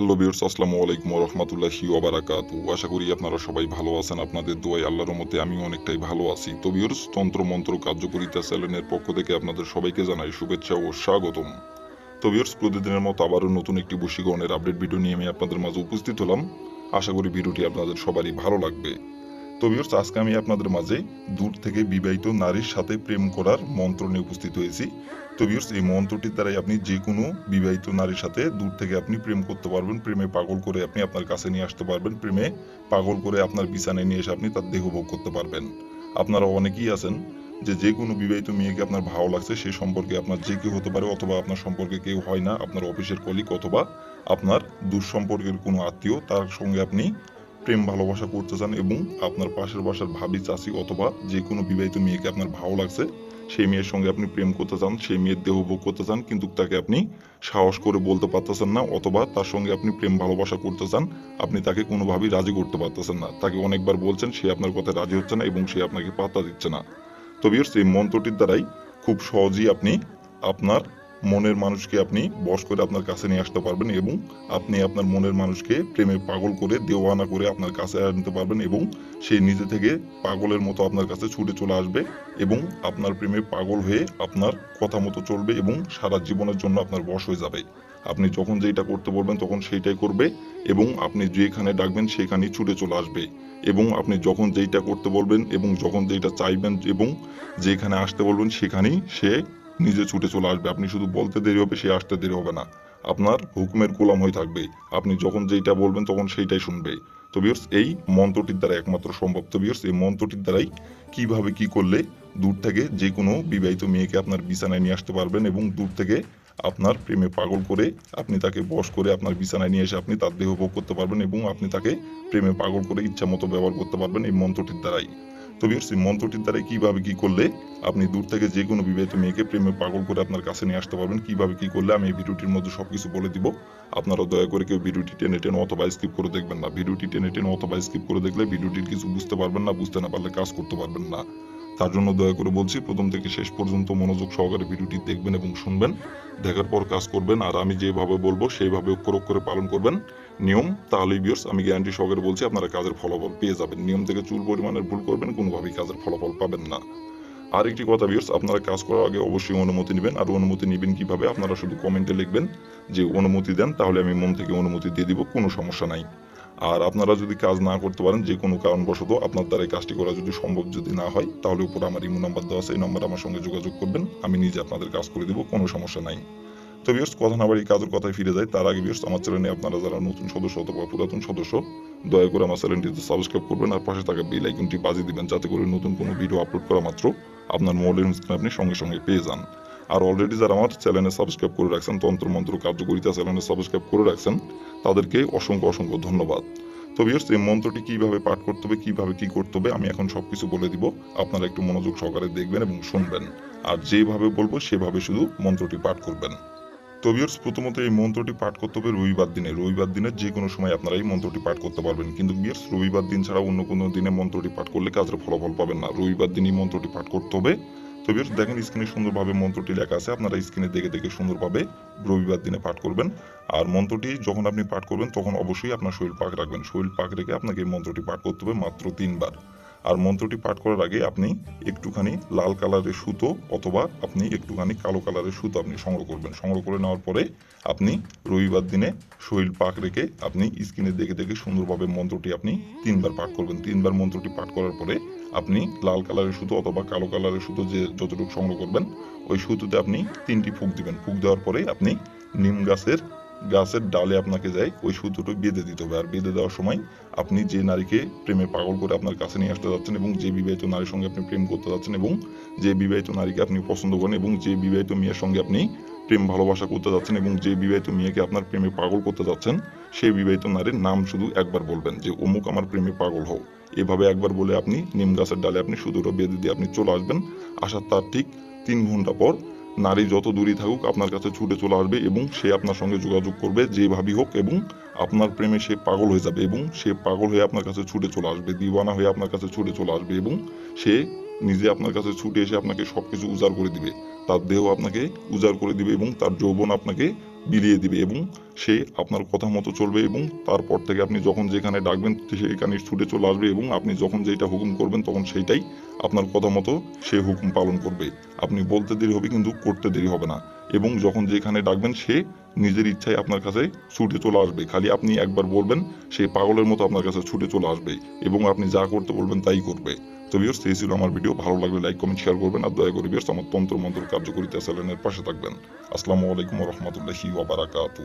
Hello বিউর্স আসসালামু আলাইকুম রহমতুল্লাহি ওবারাকাত আশা করি আপনারা সবাই ভালো আছেন, আপনাদের দোয়াই আল্লাহর মতে আমি অনেকটাই ভালো আছি। তো বিউর্স তন্ত্র মন্ত্র কার্যকরিতা চ্যানেলের পক্ষ থেকে আপনাদের সবাইকে জানাই শুভেচ্ছা ও স্বাগতম। তো বিউর্স প্রতিদিনের মতো আবারও নতুন একটি বশীকরণের আপডেট ভিডিও নিয়ে আমি আপনাদের মাঝে উপস্থিত হলাম। আশা করি ভিডিওটি আপনাদের সবারই ভালো লাগবে। তো আজকে আমি আপনাদের মাঝে দূর থেকে বিবাহিত নারীর সাথে প্রেম করার মন্ত্র নিয়ে উপস্থিত হয়েছি। তো এই মন্ত্রটির দ্বারাই আপনি যে কোনো বিবাহিত নারীর সাথে দূর থেকে আপনি প্রেম করতে পারবেন, প্রেমে পাগল করে আপনি আপনার কাছে নিয়ে আসতে পারবেন, প্রেমে পাগল করে আপনার বিছানায় নিয়ে এসে আপনি তার দেহ ভোগ করতে পারবেন। আপনারা অনেকেই আছেন যে যে কোনো বিবাহিত মেয়েকে আপনার ভালো লাগছে, সে সম্পর্কে আপনার যে কেউ হতে পারে অথবা আপনার সম্পর্কে কেউ হয় না, আপনার অফিসের কলিগ অথবা আপনার দুঃসম্পর্কের কোনো আত্মীয়, তার সঙ্গে আপনি প্রেম, ভালোবাসা করতে চান এবং আপনার পাশের বাসার ভাবি, চাচি অথবা যে কোনো বিবাহিত মেয়েকে আপনার ভালো লাগছে, সেই মেয়ের সঙ্গে আপনি প্রেম করতে চান, সেই মেয়ের দেহ ভোগ করতে চান, কিন্তু তাকে আপনি সাহস করে বলতে পারতেছেন না অথবা তার সঙ্গে আপনি প্রেম, ভালোবাসা করতে চান, আপনি তাকে কোনোভাবেই রাজি করতে পারতেছেন না। তাকে অনেকবার বলছেন, সে আপনার কথা রাজি হচ্ছে না এবং সে আপনাকে পাত্তা দিচ্ছে না। তবে সেই মন্ত্রটির দ্বারাই খুব সহজেই আপনি আপনার মনের মানুষকে আপনি বশ করে আপনার কাছে নিয়ে আসতে পারবেন এবং আপনি আপনার মনের মানুষকে প্রেমে পাগল করে, দেওয়ানা করে আপনার কাছে আনতে পারবেন এবং সে নিজে থেকে পাগলের মতো আপনার কাছে ছুটে চলে আসবে এবং আপনার প্রেমে পাগল হয়ে আপনার কথা মতো চলবে এবং সারা জীবনের জন্য আপনার বশ হয়ে যাবে। আপনি যখন যেটা করতে বলবেন তখন সেইটাই করবে এবং আপনি যেখানে ডাকবেন সেখানেই ছুটে চলে আসবে এবং আপনি যখন যেইটা করতে বলবেন এবং যখন যেইটা চাইবেন এবং যেখানে আসতে বলবেন সেখানেই সে নিজে ছুটে চলে আসবে। আপনি শুধু বলতে দেরি হবে, সে আসতে দেরি হবে না। আপনার হুকুমের গোলাম হয়ে থাকবে আপনি যখন যেইটা বলবেন, তখন সেইটাই শুনবে তো বিয়ার্স এই মন্ত্রটির দ্বারা একমাত্র সম্ভব। তো বিয়ার্স এই মন্ত্রটির দ্বারাই কীভাবে কি করলে দূর থেকে যে কোনো বিবাহিত মেয়েকে আপনার বিছানায় নিয়ে আসতে পারবেন এবং দূর থেকে আপনার প্রেমে পাগল করে আপনি তাকে বশ করে আপনার বিছানায় নিয়ে এসে আপনি তার দেহ ভোগ করতে পারবেন এবং আপনি তাকে প্রেমে পাগল করে ইচ্ছা মতো ব্যবহার করতে পারবেন এই মন্ত্রটির দ্বারাই। তো এই মন্ত্রটির দ্বারাই কীভাবে কি করলে আপনি দূর থেকে যে কোনো বিবাহিত মেয়েকে প্রেমে পাগল করে আপনার কাছে নিয়ে আসতে পারবেন, কীভাবে কি করলে আমি এই ভিডিওটির মধ্যে সবকিছু বলে দিব। আপনারা দয়া করে কেউ ভিডিওটি টেনে টেনে অথবা স্কিপ করে দেখবেন না। ভিডিওটি টেনে টেনে অথবা স্কিপ করে দেখলে ভিডিওটির কিছু বুঝতে পারবেন না, বুঝতে না পারলে কাজ করতে পারবেন না। তার জন্য দয়া করে বলছি, প্রথম থেকে শেষ পর্যন্ত মনোযোগ সহকারে ভিডিওটি দেখবেন এবং শুনবেন, দেখার পর কাজ করবেন, আর আমি যেভাবে বলব সেইভাবে অক্ষর অক্ষরে পালন করবেন। নিয়ম, তাহলে বিয়ার্স আমি গ্যারান্টি সহকারে বলছি, আপনারা কাজের ফলাফল পেয়ে যাবেন। নিয়ম থেকে চুল পরিমাণের ভুল করবেন, কোনোভাবেই কাজের ফলাফল পাবেন না। আর একটি কথা বিয়ার্স আপনারা কাজ করার আগে অবশ্যই অনুমতি নেবেন। আর অনুমতি নেবেন কীভাবে? আপনারা শুধু কমেন্টে লিখবেন যে অনুমতি দেন, তাহলে আমি মন থেকে অনুমতি দিয়ে দিব, কোনো সমস্যা নাই। আর আপনারা যদি কাজ না করতে পারেন, যে কোনো কারণবশত আপনার দ্বারা কাজটি করা যদি সম্ভব যদি না হয়, তাহলে উপরে আমার ইমো নাম্বার দেওয়া আছে, এই নাম্বার আমার সঙ্গে যোগাযোগ করবেন। আমি নিজে আপনাদের কাজ করে দিব, কোনো সমস্যা নাই। তো বিয়ার্স, কথা না বাড়ি কাজের কথায় ফিরে যায় তার আগে বিয়ার্স, আমার চ্যানেলে আপনারা যারা নতুন সদস্য অথবা পুরাতন সদস্য, দয়া করে আমার চ্যানেলটিতে সাবস্ক্রাইব করবেন আর পাশে থাকা বেল আইকনটি বাজিয়ে দিবেন, যাতে করে নতুন কোনো ভিডিও আপলোড করা মাত্র আপনার মোবাইলের স্ক্রিনে আপনি সঙ্গে সঙ্গে পেয়ে যান। আর অলরেডি যারা আমার চ্যানেলে সাবস্ক্রাইব করে রাখছেন, তন্ত্র মন্ত্র কার্যকরিতা চ্যানেলে সাবস্ক্রাইব করে রাখছেন, তাদেরকে অসংখ্য অসংখ্য ধন্যবাদ। তো বিয়ার্স, এই মন্ত্রটি কীভাবে পাঠ করতে হবে, কীভাবে কি করতে হবে, আমি এখন সবকিছু বলে দিব। আপনারা একটু মনোযোগ সহকারে দেখবেন এবং শুনবেন। আর যেভাবে বলব, সেভাবে শুধু মন্ত্রটি পাঠ করবেন। তো বিয়ার্স প্রথমত এই মন্ত্রটি পাঠ করতে হবে রবিবার দিনে। রবিবার দিনে যে কোনো সময় আপনারা এই মন্ত্রটি পাঠ করতে পারবেন। কিন্তু বিয়ার্স, রবিবার দিন ছাড়া অন্য কোনো দিনে মন্ত্রটি পাঠ করলে কাজের ফলাফল পাবেন না। রবিবার দিনই মন্ত্রটি পাঠ করতে হবে। তো বিয়ার্স দেখেন স্ক্রিনে সুন্দরভাবে মন্ত্রটি লেখা আছে। আপনারা স্ক্রিনে দেখে দেখে সুন্দরভাবে রবিবার দিনে পাঠ করবেন। আর মন্ত্রটি যখন আপনি পাঠ করবেন, তখন অবশ্যই আপনার শরীর পাক রাখবেন। শরীর পাক রেখে আপনাকে এই মন্ত্রটি পাঠ করতে হবে মাত্র তিনবার। আর মন্ত্রটি পাঠ করার আগে আপনি একটুখানি লাল কালারের সুতো অথবা আপনি একটুখানি কালো কালারের সুতো আপনি সংগ্রহ করবেন। সংগ্রহ করে নেওয়ার পরে আপনি রবিবার দিনে শরীর পাক রেখে আপনি স্ক্রিনে দেখে দেখে সুন্দরভাবে মন্ত্রটি আপনি তিনবার পাঠ করবেন। তিনবার মন্ত্রটি পাঠ করার পরে আপনি লাল কালারের সুতো অথবা কালো কালারের সুতো যে যতটুকু সংগ্রহ করবেন, ওই সুতোতে আপনি তিনটি ফুক দিবেন। ফুক দেওয়ার পরে আপনি নিম গাছের গাছের ডালে আপনাকে যায় ওই সুতোটা বেঁধে দিতে হবে। আর বেঁধে দেওয়ার সময় আপনি যে নারীকে প্রেমে পাগল করে আপনার কাছে নিয়ে আসতে যাচ্ছেন এবং যে বিবাহিত নারীর সঙ্গে আপনি প্রেম করতে যাচ্ছেন এবং যে বিবাহিত নারীকে আপনি পছন্দ করেন এবং যে বিবাহিত মেয়ের সঙ্গে আপনি প্রেম ভালোবাসা করতে যাচ্ছেন এবং যে বিবাহিত মেয়েকে আপনার প্রেমে পাগল করতে যাচ্ছেন সেই বিবাহিত নারীর নাম শুধু একবার বলবেন যে, অমুক আমার প্রেমে পাগল হও। এভাবে একবার বলে আপনি নিম গাছের ডালে আপনি সুদূরও বেঁধে দিয়ে আপনি চলে আসবেন। আসার তার ঠিক তিন ঘণ্টা পর নারী যত দূরই থাকুক আপনার কাছে ছুটে চলে আসবে এবং সে আপনার সঙ্গে যোগাযোগ করবে যেভাবেই হোক এবং আপনার প্রেমে সে পাগল হয়ে যাবে এবং সে পাগল হয়ে আপনার কাছে ছুটে চলে আসবে, দিওয়ানা হয়ে আপনার কাছে ছুটে চলে আসবে এবং সে নিজে আপনার কাছে ছুটে এসে আপনাকে সবকিছু উজাড় করে দিবে। তার দেহ আপনাকে উজাড় করে দিবে এবং তার যৌবন আপনাকে বিলিয়ে দিবে এবং সে আপনার কথা মতো চলবে এবং তারপর থেকে আপনি যখন যেখানে ডাকবেন সেখানে ছুটে চলে আসবে এবং আপনি যখন যেটা হুকুম করবেন তখন সেইটাই আপনার কথা মতো সে হুকুম পালন করবে। আপনি বলতে দেরি হবে কিন্তু করতে দেরি হবে না। এবং যখন যেখানে ডাকবেন সে নিজের ইচ্ছায় আপনার কাছে ছুটে চলে আসবে। খালি আপনি একবার বলবেন, সেই পাগলের মতো আপনার কাছে ছুটে চলে আসবে এবং আপনি যা করতে বলবেন তাই করবে। তো বিয়ার্স এই ছিল আমার ভিডিও ভালো লাগলে লাইক কমেন্ট শেয়ার করবেন আর দয়া করে বিয়ার্স আমার তন্ত্র মন্ত্র কার্যকরিতা চ্যানেলের পাশে থাকবেন। আসসালামু আলাইকুম রহমতুল্লাহি ওয়াবারাকাতু